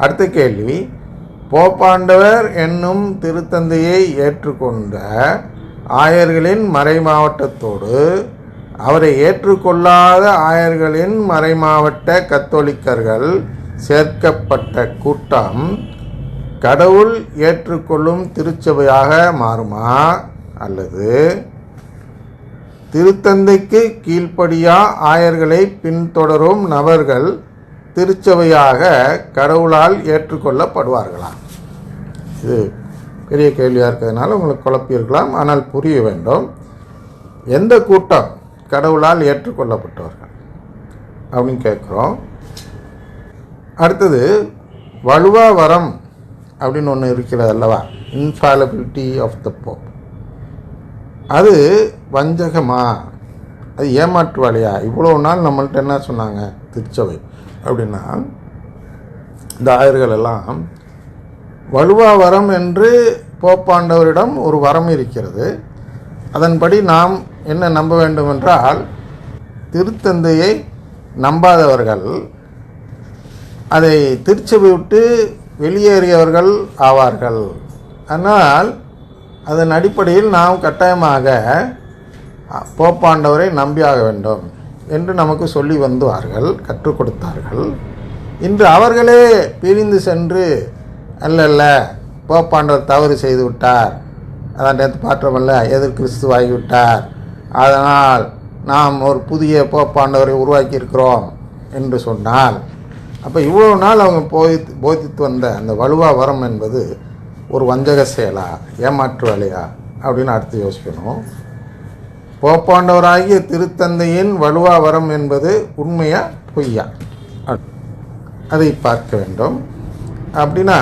அடுத்த கேள்வி. போப்பாண்டவர் என்னும் திருத்தந்தையை ஏற்றுக்கொண்ட ஆயர்களின் மறைமாவட்டத்தோடு அவரை ஏற்றுக்கொள்ளாத ஆயர்களின் மறைமாவட்ட கத்தோலிக்கர்கள் சேர்க்கப்பட்ட கூட்டம் கடவுள் ஏற்றுக்கொள்ளும் திருச்சபையாக மாறுமா அல்லது திருத்தந்தைக்கு கீழ்ப்படியா ஆயர்களை பின்தொடரும் நபர்கள் திருச்சபையாக கடவுளால் ஏற்றுக்கொள்ளப்படுவார்களா இது பெரிய கேள்வியாக இருக்கிறதுனால உங்களுக்கு குழப்பியிருக்கலாம் ஆனால் புரிய வேண்டும். எந்த கூட்டம் கடவுளால் ஏற்றுக்கொள்ளப்பட்டவர்கள் அப்படின்னு கேட்குறோம். அடுத்தது வலுவா வரம் அப்படின்னு ஒன்று இருக்கிறது அல்லவா? இன்ஃபாலபிலிட்டி ஆஃப் த போப் அது வஞ்சகமா? அது ஏமாற்றுவாளியா? இவ்வளோ நாள் நம்மள்ட்ட என்ன சொன்னாங்க? திருச்சபை. அப்படின்னா இந்த ஆயர்கள் எல்லாம் வலுவா வரம் என்று போப்பாண்டவரிடம் ஒரு வரம் இருக்கிறது. அதன்படி நாம் என்ன நம்ப வேண்டும் என்றால் திருத்தந்தையை நம்பாதவர்கள் அதை திருச்சபை விட்டு வெளியேறியவர்கள் ஆவார்கள். ஆனால் அதன் அடிப்படையில் நாம் கட்டாயமாக போப்பாண்டவரை நம்பியாக வேண்டும். என்று நமக்கு சொல்லி வந்தார்கள் கற்றுக் கொடுத்தார்கள். இன்று அவர்களே பிரிந்து சென்று அல்ல அல்ல போப்பாண்டவர் தவறு செய்து விட்டார். அதான் நேற்று பார்த்தோமல்ல எதிர் கிறிஸ்துவாகிவிட்டார் அதனால் நாம் ஒரு புதிய போப்பாண்டவரை உருவாக்கியிருக்கிறோம் என்று சொன்னால் அப்போ இவ்வளோ நாள் அவங்க போய் போதித்து வந்த அந்த வலுவா வரம் என்பது ஒரு வஞ்சக செயலா ஏமாற்று வேலையா அப்படின்னு அடுத்து யோசிக்கணும். போப்பாண்டவராகிய திருத்தந்தையின் வலுவா வரம் என்பது உண்மையா பொய்யா? அதை பார்க்க வேண்டும். அப்படின்னா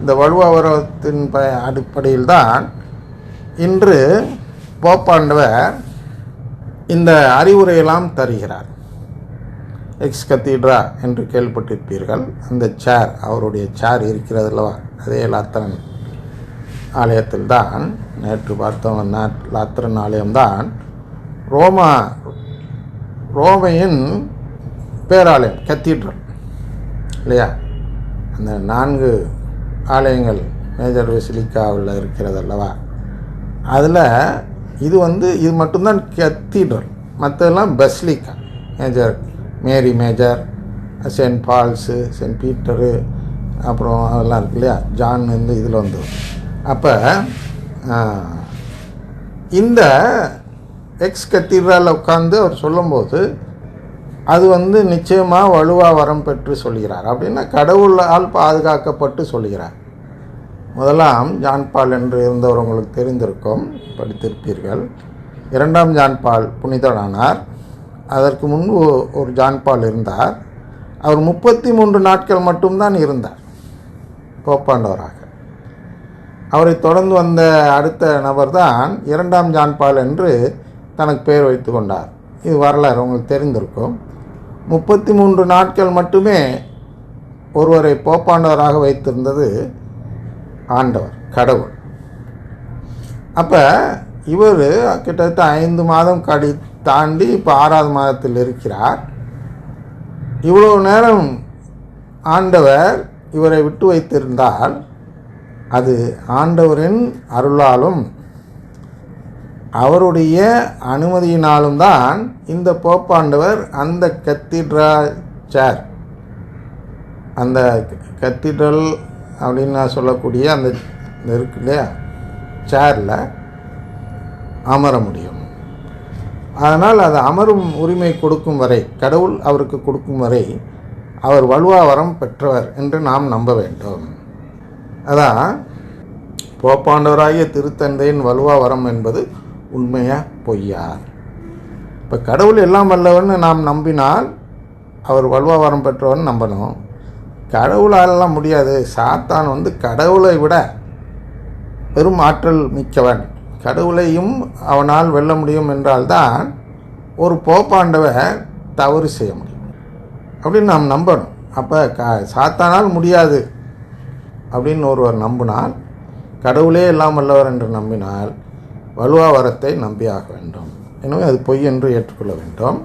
இந்த வலுவா வரத்தின் ப அடிப்படையில் தான் இன்று போப்பாண்டவர் இந்த அறிவுரையெல்லாம் தருகிறார். எக்ஸ் கத்தீட்ரா என்று கேள்விப்பட்டிருப்பீர்கள். அந்த சேர் அவருடைய சேர் இருக்கிறது அல்லவா? அதே லாத்திரன் ஆலயத்தில் தான் நேற்று பார்த்தோம் லாத்திரன் ஆலயம்தான் ரோமா ரோமையின் பேராலயம் கத்தீட்ரல் இல்லையா? அந்த நான்கு ஆலயங்கள் மேஜர் வெசிலிக்காவில் இருக்கிறது அல்லவா அதில் இது வந்து இது மட்டும்தான் கத்தீட்ரல். மற்றதெல்லாம் basilica major Mary major saint Paul's saint Peter அப்புறம் அதெல்லாம் இருக்கு இல்லையா? ஜான் வந்து இதில் வந்து அப்போ இந்த எக்ஸ் கத்தீட்ரலில் உட்காந்து அவர் சொல்லும்போது அது வந்து நிச்சயமாக வலுவாக வரம் பெற்று சொல்கிறார். அப்படின்னா கடவுளால் பாதுகாக்கப்பட்டு சொல்கிறார். முதலாம் ஜான்பால் என்று இருந்தவர் உங்களுக்கு தெரிந்திருக்கும் படித்திருப்பீர்கள். இரண்டாம் ஜான்பால் புனிதனானார். அதற்கு முன்பு ஒரு ஜான்பால் இருந்தார். அவர் முப்பத்தி மூன்று நாட்கள் மட்டும்தான் இருந்தார். போப்பாண்டவராக. அவரை தொடர்ந்து வந்த அடுத்த நபர் தான் இரண்டாம் ஜான்பால் என்று தனக்கு பெயர் வைத்து கொண்டார். இது வரலாறு உங்களுக்கு தெரிந்திருக்கும். முப்பத்தி மூன்று நாட்கள் மட்டுமே ஒருவரை போப்பாண்டவராக வைத்திருந்தது ஆண்டவர் கடவுள். அப்போ இவர் கிட்டத்தட்ட ஐந்து மாதம் கடி தாண்டி இப்போ ஆறாவது மாதத்தில் இருக்கிறார். இவ்வளோ நேரம் ஆண்டவர் இவரை விட்டு வைத்திருந்தால் அது ஆண்டவரின் அருளாலும் அவருடைய அனுமதியினாலும் தான் இந்த போப்பாண்டவர் அந்த கத்தீட்ரா சேர் அந்த கத்தீட்ரல் அப்படின்னு நான் சொல்லக்கூடிய அந்த இருக்கு இல்லையா? சேரில் அமர முடியும். அதனால் அது அமரும் உரிமை கொடுக்கும் வரை கடவுள் அவருக்கு கொடுக்கும் வரை அவர் வலுவாவரம் பெற்றவர் என்று நாம் நம்ப வேண்டும். அதான் போப்பாண்டவராகிய திருத்தந்தையின் வலுவா வரம் என்பது உண்மையா பொய்யா? இப்போ கடவுள் எல்லாம் வல்லவர்னு நாம் நம்பினால் அவர் வலுவா வரம் பெற்றவர்னு நம்பணும். கடவுளாலெல்லாம் முடியாது. சாத்தான் வந்து கடவுளை விட பெரும் ஆற்றல் மிக்கவன். கடவுளையும் அவனால் வெல்ல முடியும் என்றால்தான் ஒரு போப்பாண்டவர் தவறு செய்ய முடியும். அப்படின்னு நாம் நம்பணும். அப்போ க சாத்தானால் முடியாது அப்படின்னு ஒருவர் நம்பினால் கடவுளே எல்லாம் வல்லவர் என்று நம்பினால் வலுவா வரத்தை நம்பியாக வேண்டும். எனவே அது பொய் என்று ஏற்றுக்கொள்ள வேண்டும்.